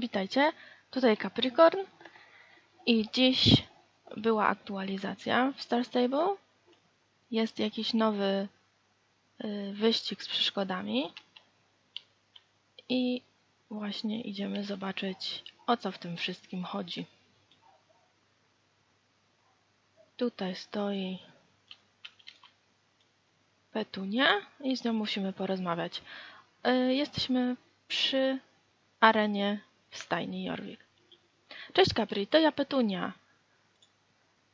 Witajcie, tutaj Capricorn i dziś była aktualizacja w Star Stable. Jest jakiś nowy y, wyścig z przeszkodami i właśnie idziemy zobaczyć o co w tym wszystkim chodzi. Tutaj stoi Petunia i z nią musimy porozmawiać. Y, Jesteśmy przy arenie w stajni Jorvik. Cześć Capri, to ja Petunia.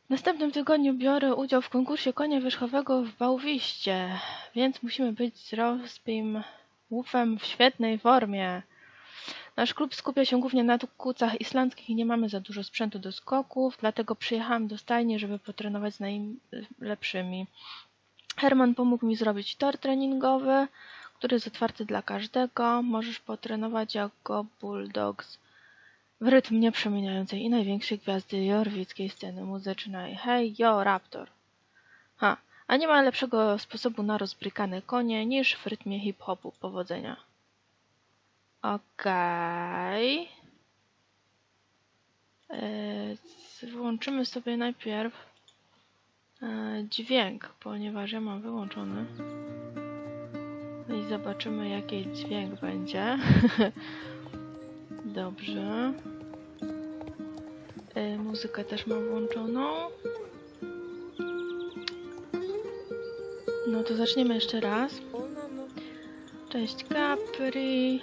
W następnym tygodniu biorę udział w konkursie konia wierzchowego w Bałwiście, więc musimy być z Rospim Wolfem w świetnej formie. Nasz klub skupia się głównie na kucach islandzkich i nie mamy za dużo sprzętu do skoków, dlatego przyjechałam do stajni, żeby potrenować z najlepszymi. Herman pomógł mi zrobić tor treningowy, który jest otwarty dla każdego. Możesz potrenować jako Bulldogs w rytm nieprzemieniającej i największej gwiazdy jorwickiej sceny muzycznej. Hej, yo, Raptor! Ha, a nie ma lepszego sposobu na rozbrykane konie niż w rytmie hip-hopu. Powodzenia. Okej. Eee, z- Włączymy sobie najpierw e, dźwięk, ponieważ ja mam wyłączony. I zobaczymy, jaki dźwięk będzie. Dobrze. Y, muzykę też mam włączoną. No to zaczniemy jeszcze raz. Cześć Capri.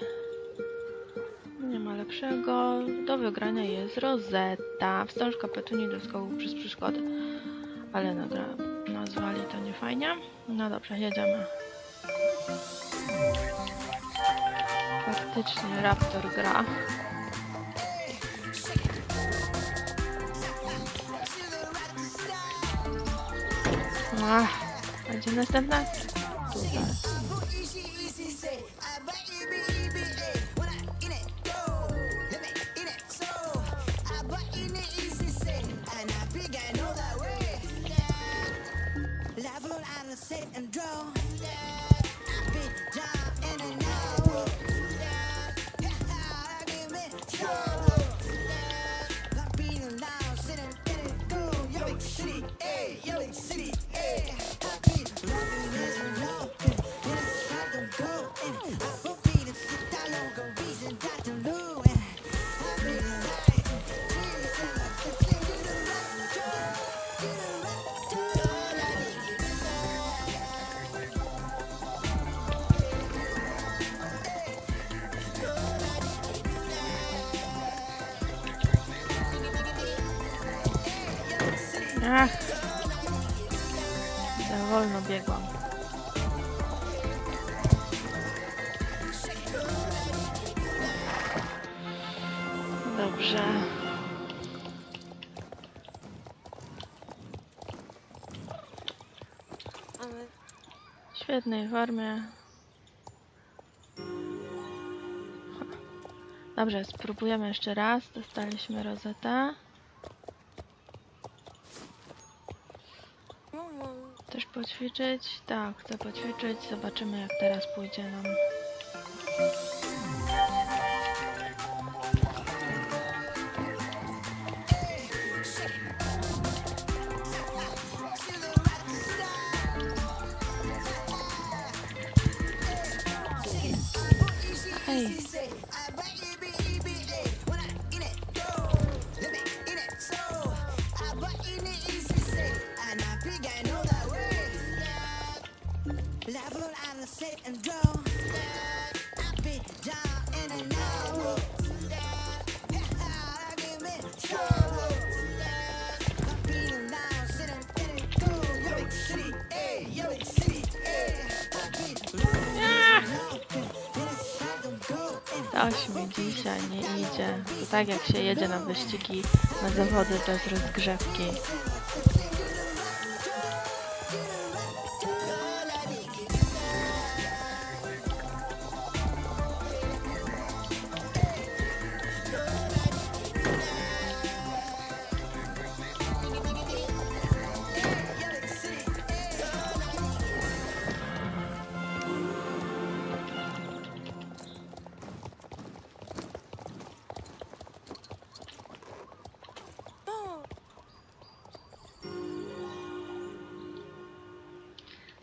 Nie ma lepszego. Do wygrania jest Rosetta. Wstążka Petuni do skoków przez przeszkody. Ale nagra nazwali to nie fajnie. No dobrze, jedziemy. Faktycznie Raptor gra. Ach, będzie następna? Tutaj. Ach. Za wolno biegłam. Dobrze. W świetnej formie. Dobrze, spróbujemy jeszcze raz. Dostaliśmy rozetę. Chcesz poćwiczyć? Tak, chcę poćwiczyć. Zobaczymy jak teraz pójdzie nam. Level and sit and draw. I beat down and I know. Give me trouble. Got being loud, sitting in it, go. Yo, big city, hey, yo, big city, hey. I beat coś mi dzisiaj nie idzie. To tak jak się jedzie na wyścigi, na zawody bez rozgrzewki.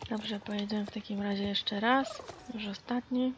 Dobrze, pojedziemy w takim razie jeszcze raz. Już ostatni.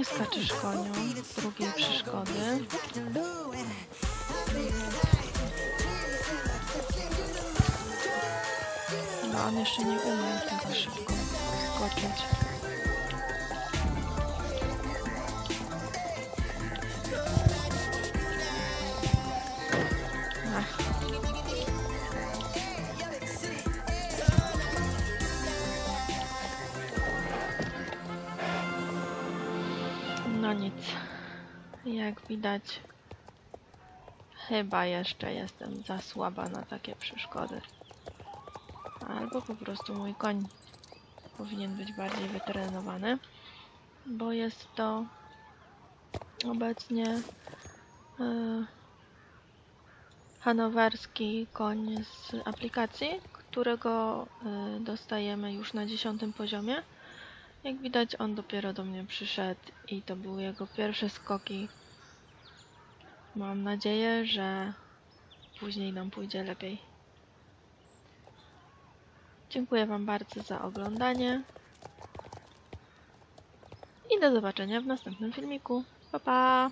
Nie skaczesz koniu drugiej przeszkody? No on jeszcze nie umie tak szybko skoczyć. Nic. Jak widać, chyba jeszcze jestem za słaba na takie przeszkody. Albo po prostu mój koń powinien być bardziej wytrenowany, bo jest to obecnie e, hanowerski koń z aplikacji, którego e, dostajemy już na 10 poziomie. Jak widać, on dopiero do mnie przyszedł i to były jego pierwsze skoki. Mam nadzieję, że później nam pójdzie lepiej. Dziękuję Wam bardzo za oglądanie i do zobaczenia w następnym filmiku. Pa pa!